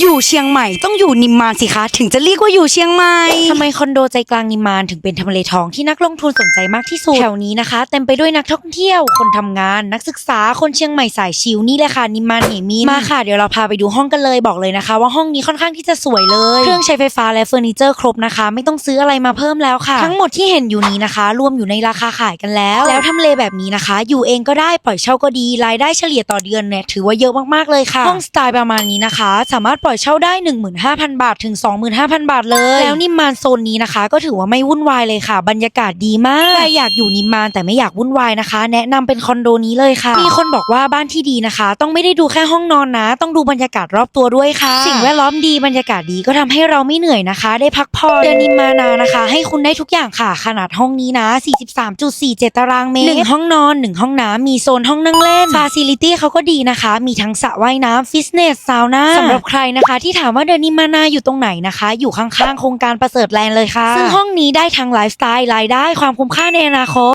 อยู่เชียงใหม่ต้องอยู่นิมมานสิคะ ถึงจะเรียกว่าอยู่เชียงใหม่ทำไมคอนโดใจกลางนิมมานถึงเป็นทำเลทองที่นักลงทุนสนใจมากที่สุดแถวนี้นะคะ เต็มไปด้วยนักท่องเที่ยวคนทำงาน นักศึกษาคนเชียงใหม่สายชิลนี่แหละค่ะนิมมานเหมินมาค่ะเดี๋ยวเราพาไปดูห้องกันเลยบอกเลยนะคะ ว่าห้องนี้ค่อนข้างที่จะสวยเลย เครื่องใช้ไฟฟ้าและเฟอร์นิเจอร์ครบนะคะ ไม่ต้องซื้ออะไรมาเพิ่มแล้วค่ะ ทั้งหมดที่เห็นอยู่นี้นะคะ รวมอยู่ในราคาขายกันแล้ว แล้วทำเลแบบนี้นะคะ อยู่เองก็ได้ปล่อยเช่าก็ดีรายได้เฉลี่ยต่อเดือนเนี่ยถือว่าเยอะมากๆเลยค่ะ ห้องสไตล์ประมาณนี้นะคะ สามารถปล่อยเช่าได้ 15,000 บาทถึง 25,000 บาทเลย แล้วนิมมานโซนนี้นะคะ ก็ถือว่าไม่วุ่นวายเลยค่ะ บรรยากาศดีมากใครอยากอยู่นิมมานแต่ไม่อยากวุ่นวายนะคะ แนะนำเป็นคอนโดนี้เลยค่ะ มีคนบอกว่าบ้านที่ดีนะคะ ต้องไม่ได้ดูแค่ห้องนอนนะ ต้องดูบรรยากาศรอบตัวด้วยค่ะ สิ่งแวดล้อมดีบรรยากาศดีก็ทำให้เราไม่เหนื่อยนะคะ ได้พักผ่อนเดือนนิมมานานะคะ ให้คุณได้ทุกอย่างค่ะ ขนาดห้องนี้นะ 43.47 ตารางเมตรหนึ่งห้องนอนหนึ่งห้องน้ำมีโซนห้องนั่งเล่นฟาซิลิตี้เขาก็ดีนะคะ มีทั้งสระว่ายน้ำฟิตเนสซาวน่าสำหรับใครนะคะ ที่ถามว่าเดือนนิมมานาอยู่ตรงไหนนะคะ อยู่ข้างๆโครงการประเสริฐแลนด์เลยค่ะ ซึ่งห้องนี้ได้ทั้งไลฟ์สไตล์รายได้ความคุ้มค่าในอนาคต